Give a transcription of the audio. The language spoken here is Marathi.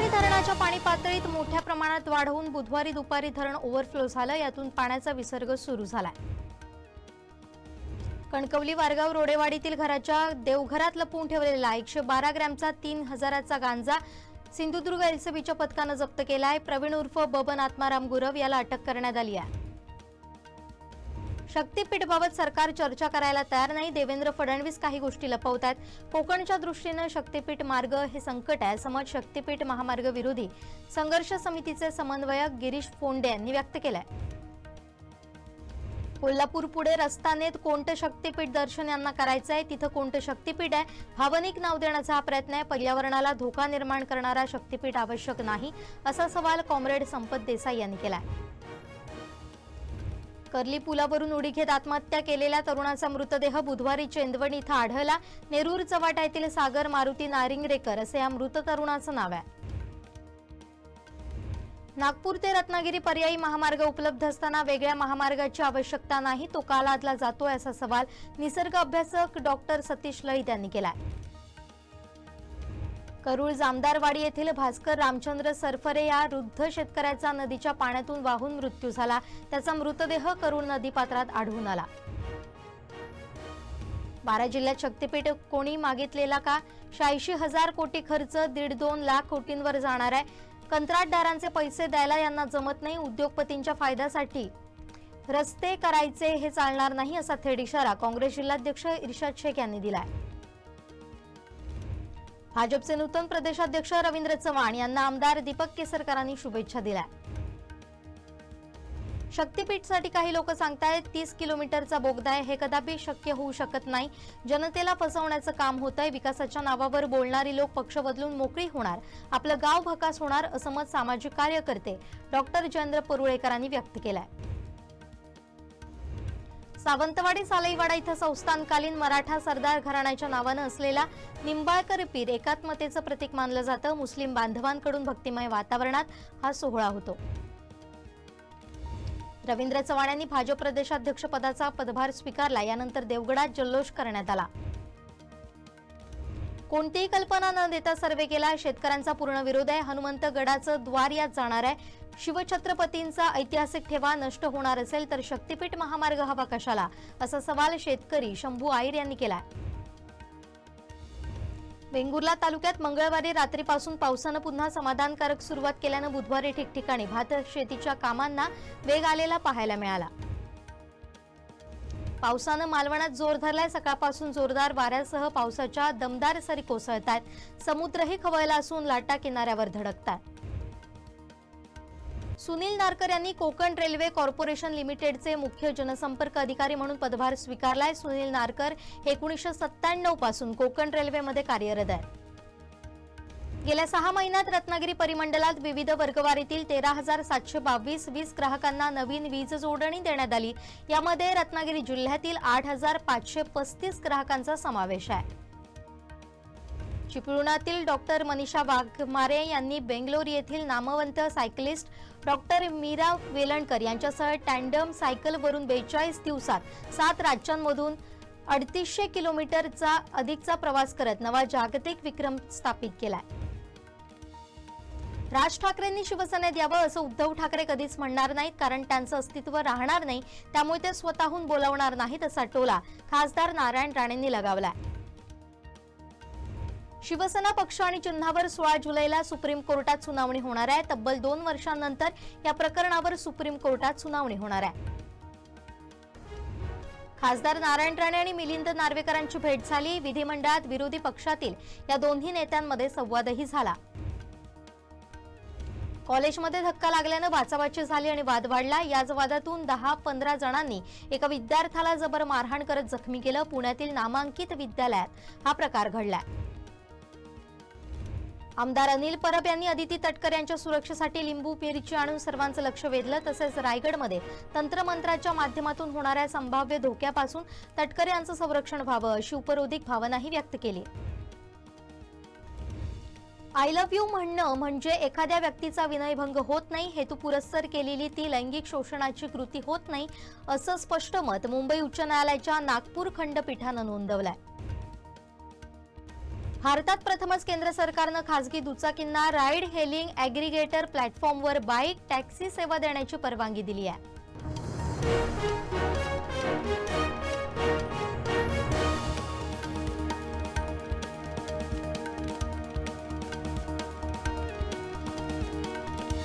पाणी पातळीत मोठ्या प्रमाणात वाढ होऊन बुधवारी दुपारी धरण ओव्हरफ्लो झालं. यातून पाण्याचा विसर्ग सुरू झालाय. कणकवली वारगाव रोडेवाडीतील घराच्या देवघरात लपवून ठेवलेला एकशे बारा ग्रॅमचा तीन हजाराचा गांजा सिंधुदुर्ग एलसीबीच्या पथकानं जप्त केला आहे प्रवीण उर्फ बबन आत्माराम गुरव याला अटक करण्यात आली आहे. शक्तीपीठबाबत सरकार चर्चा करायला तयार नाही. देवेंद्र फडणवीस काही गोष्टी लपवत आहेत कोकणच्या दृष्टीनं शक्तीपीठ मार्ग हे संकट आहे. समज शक्तीपीठ महामार्ग विरोधी संघर्ष समितीचे समन्वयक गिरीश फोंडे यांनी व्यक्त केलाय. कोल्हापूर पुढे रस्तानेत कोणतं शक्तीपीठ दर्शन यांना करायचं आहे तिथं कोणतं शक्तीपीठ आहे? भावनिक नाव देण्याचा हा प्रयत्न आहे. पर्यावरणाला धोका निर्माण करणारा शक्तीपीठ आवश्यक नाही असा सवाल कॉम्रेड संपत देसाई यांनी केला आहे कर्ली पुलावरून उडी घेत आत्महत्या केलेल्या तरुणाचा मृतदेह बुधवारी चेंदवण इथं आढळला. नेरूर चव्हाटा येथील सागर मारुती नारिंगरेकर असे या मृत तरुणाचं नाव आहे. नागपूर ते रत्नागिरी पर्यायी महामार्ग उपलब्ध असताना वेगळ्या महामार्गाची आवश्यकता नाही तो का लादला जातोय असा सवाल निसर्ग अभ्यासक डॉक्टर सतीश लळित यांनी आहे करूळ जामदारवाडी येथील भास्कर रामचंद्र सरफरे या वृद्ध शेतकऱ्याचा नदीच्या पाण्यातून वाहून मृत्यू झाला. त्याचा मृतदेह करूळ नदीपात्रात आढळून आला. बारा जिल्ह्यात शक्तीपीठ कोणी मागितलेला का? शहाऐंशी हजार कोटी खर्च दीड दोन लाख कोटींवर जाणार आहे. कंत्राटदारांचे पैसे द्यायला यांना जमत नाही उद्योगपतींच्या फायद्यासाठी. रस्ते करायचे हे चालणार नाही असा थेट इशारा काँग्रेस जिल्हाध्यक्ष इर्शाद शेख यांनी दिलाय. भाजपचे नूतन प्रदेशाध्यक्ष रवींद्र चव्हाण यांना आमदार दीपक केसरकरांनी शुभेच्छा दिल्या. शक्तीपीठसाठी काही लोक सांगतायत तीस किलोमीटरचा बोगदा आहे हे कदापि शक्य होऊ शकत नाही. जनतेला फसवण्याचं काम होतंय विकासाच्या नावावर बोलणारी लोक पक्ष बदलून मोकळी होणार. आपलं गाव भकास होणार असं मत सामाजिक कार्यकर्ते डॉक्टर जयेंद्र परुळेकरांनी व्यक्त केलंय. सावंतवाडी सालईवाडा इथं संस्थानकालीन मराठा सरदार घराण्याच्या नावानं असलेला निंबाळकर पीर एकात्मतेचं प्रतीक मानलं जातं. मुस्लिम बांधवांकडून भक्तिमय वातावरणात हा सोहळा होतो. रवींद्र चव्हाण यांनी भाजप प्रदेशाध्यक्ष पदाचा पदभार स्वीकारला. यानंतर देवगडात जल्लोष करण्यात आला. कोणतीही कल्पना न देता सर्वे केला. शेतकऱ्यांचा पूर्ण विरोध आहे. हनुमंत गडाचं द्वार यात जाणार आहे. शिवछत्रपतींचा ऐतिहासिक ठेवा नष्ट होणार असेल तर शक्तीपीठ महामार्ग हवा कशाला? असा सवाल शेतकरी शंभू आईर यांनी केलाय. वेंगुर्ला तालुक्यात मंगळवारी रात्रीपासून पावसानं पुन्हा समाधानकारक सुरुवात केल्यानं बुधवारी ठिकठिकाणी भात शेतीच्या कामांना वेग आलेला पाहायला मिळाला. पावसानं मालवणात जोर धरलाय. सकाळपासून जोरदार वाऱ्यासह पावसाच्या दमदार सरी कोसळत आहेत समुद्रही खवळला असून लाटा किनाऱ्यावर धडकतात सुनील नारकर यांनी कोकण रेल्वे कॉर्पोरेशन लिमिटेडचे मुख्य जनसंपर्क अधिकारी म्हणून पदभार स्वीकारलाय. सुनील नारकर एकोणीसशे सत्त्याण्णवपासून कोकण रेल्वेमध्ये कार्यरत आहेत. गेल्या सहा महिन्यात रत्नागिरी परिमंडलात विविध वर्गवारीतील तेरा हजार सातशे बावीस वीज ग्राहकांना नवीन वीज जोडणी देण्यात आली. यामध्ये रत्नागिरी जिल्ह्यातील आठ हजार पाचशे पस्तीस ग्राहकांचा समावेश आहे. चिपळुणातील डॉक्टर मनीषा वाघमारे यांनी बेंगलोर येथील नामवंत सायकलिस्ट डॉक्टर मीरा वेलणकर यांच्यासह टँडम सायकलवरून बेचाळीस दिवसात सात राज्यांमधून अडतीसशे किलोमीटरचा अधिकचा प्रवास करत नवा जागतिक विक्रम स्थापित केलाय. राज ठाकरेंनी शिवसेनेत यावं असं उद्धव ठाकरे कधीच म्हणणार नाहीत कारण त्यांचं अस्तित्व राहणार नाही. त्यामुळे ते स्वतःहून बोलावणार नाहीत असा टोला खासदार नारायण राणेंनी लगावलाय. शिवसेना पक्ष आणि चिन्हावर सोळा जुलैला सुप्रीम कोर्टात सुनावणी होणार आहे. तब्बल दोन वर्षांनंतर या प्रकरणावर सुप्रीम कोर्टात सुनावणी होणार आहे. खासदार नारायण राणे आणि मिलिंद नार्वेकरांची भेट झाली. विधिमंडळात विरोधी पक्षातील या दोन्ही नेत्यांमध्ये संवादही झाला. कॉलेजमध्ये धक्का लागल्यानं बाचाबाची झाली आणि वाद वाढला. याच वादातून दहा पंधरा जणांनी एका विद्यार्थ्याला जबर मारहाण करत जखमी केलं. पुण्यातील नामांकित विद्यालयात हा प्रकार घडलाय. आमदार अनिल परब यांनी अदिती तटकर यांच्या सुरक्षेसाठी लिंबू मिरची आणून सर्वांचं लक्ष वेधलं. तसेच रायगडमध्ये तंत्रमंत्राच्या माध्यमातून होणाऱ्या संभाव्य धोक्यापासून तटकर यांचं संरक्षण व्हावं अशी उपरोधिक भावनाही व्यक्त केली. आय लव्ह यू म्हणणं म्हणजे एखाद्या व्यक्तीचा विनयभंग होत नाही हेतू पुरस्सर केलेली ती लैंगिक शोषणाची कृती होत नाही असं स्पष्ट मत मुंबई उच्च न्यायालयाच्या नागपूर खंडपीठानं नोंदवलंय. भारतात प्रथमच केंद्र सरकारनं खासगी दुचाकींना राईड हेलिंग ॲग्रिगेटर प्लॅटफॉर्मवर बाईक टॅक्सी सेवा देण्याची परवानगी दिली आहे.